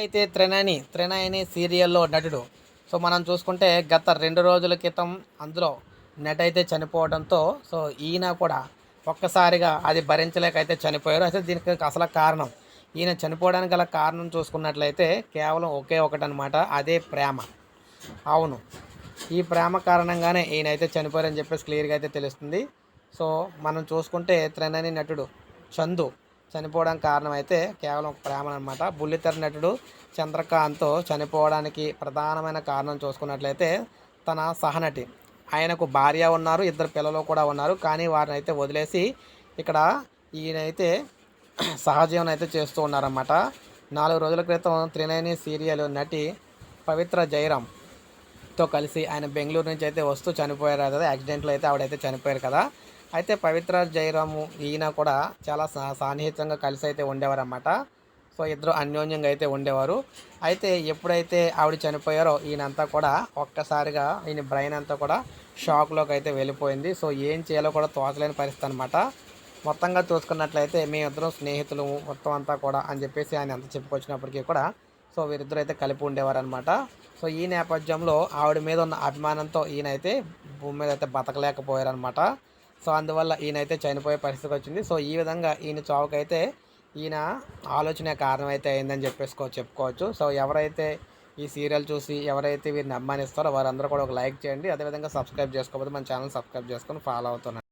అయితే త్రినయని త్రినయని సీరియల్లో నటుడు. సో మనం చూసుకుంటే గత రెండు రోజుల క్రితం అందులో నట అయితే చనిపోవడంతో సో ఈయన కూడా ఒక్కసారిగా అది భరించలేక అయితే చనిపోయారు. అయితే దీనికి అసలు కారణం ఈయన చనిపోవడానికి గల కారణం చూసుకున్నట్లయితే కేవలం ఒకే ఒకటి అనమాట అదే ప్రేమ. అవును ఈ ప్రేమ కారణంగానే ఈయన అయితే చనిపోయారని చెప్పేసి క్లియర్గా అయితే తెలుస్తుంది. సో మనం చూసుకుంటే త్రినాని నటుడు చందు చనిపోవడానికి కారణం అయితే కేవలం ప్రేమ అనమాట బుల్లితెర నటుడు చంద్రకాంత్ చనిపోవడానికి ప్రధానమైన కారణం చూసుకున్నట్లయితే తన సహనటి. ఆయనకు భార్య ఉన్నారు ఇద్దరు పిల్లలు కూడా ఉన్నారు కానీ వారిని అయితే వదిలేసి ఇక్కడ ఈయనైతే సహజీవనం అయితే చేస్తూ ఉన్నారన్నమాట. నాలుగు రోజుల క్రితం త్రినేని సీరియల్ నటి పవిత్ర జయరాం తో కలిసి ఆయన బెంగళూరు నుంచి అయితే వస్తూ చనిపోయారు కదా. యాక్సిడెంట్లో అయితే ఆవిడైతే చనిపోయారు కదా. అయితే పవిత్ర జయరాము ఈయన కూడా చాలా సా- సాన్నిహితంగా కలిసి అయితే ఉండేవారు అన్నమాట సో ఇద్దరు అన్యోన్యంగా అయితే ఉండేవారు. అయితే ఎప్పుడైతే ఆవిడ చనిపోయారో ఈయనంతా కూడా ఒక్కసారిగా ఈయన బ్రెయిన్ అంతా కూడా షాక్లోకి అయితే వెళ్ళిపోయింది. సో ఏం చేయాలో కూడా తోచలేని పరిస్థితి అనమాట మొత్తంగా చూసుకున్నట్లయితే మేమిద్దరం స్నేహితులు మొత్తం అంతా కూడా అని చెప్పేసి ఆయన ఎంత చెప్పుకొచ్చినప్పటికీ కూడా సో వీరిద్దరు అయితే కలిపి ఉండేవారు అనమాట సో ఈ నేపథ్యంలో ఆవిడ మీద ఉన్న అభిమానంతో ఈయన అయితే భూమి మీద అయితే బతకలేకపోయారనమాట సో అందువల్ల ఈయన అయితే చనిపోయే పరిస్థితికి వచ్చింది. సో ఈ విధంగా ఈయన చావుకైతే ఈయన ఆలోచన కారణం అయితే అయిందని చెప్పేసుకో చెప్పుకోవచ్చు. సో ఎవరైతే ఈ సీరియల్ చూసి ఎవరైతే వీరిని అభిమానిస్తారో వారందరూ కూడా ఒక లైక్ చేయండి. అదేవిధంగా సబ్స్క్రైబ్ చేసుకోకపోతే మన ఛానల్ సబ్స్క్రైబ్ చేసుకొని ఫాలో అవుతున్నారు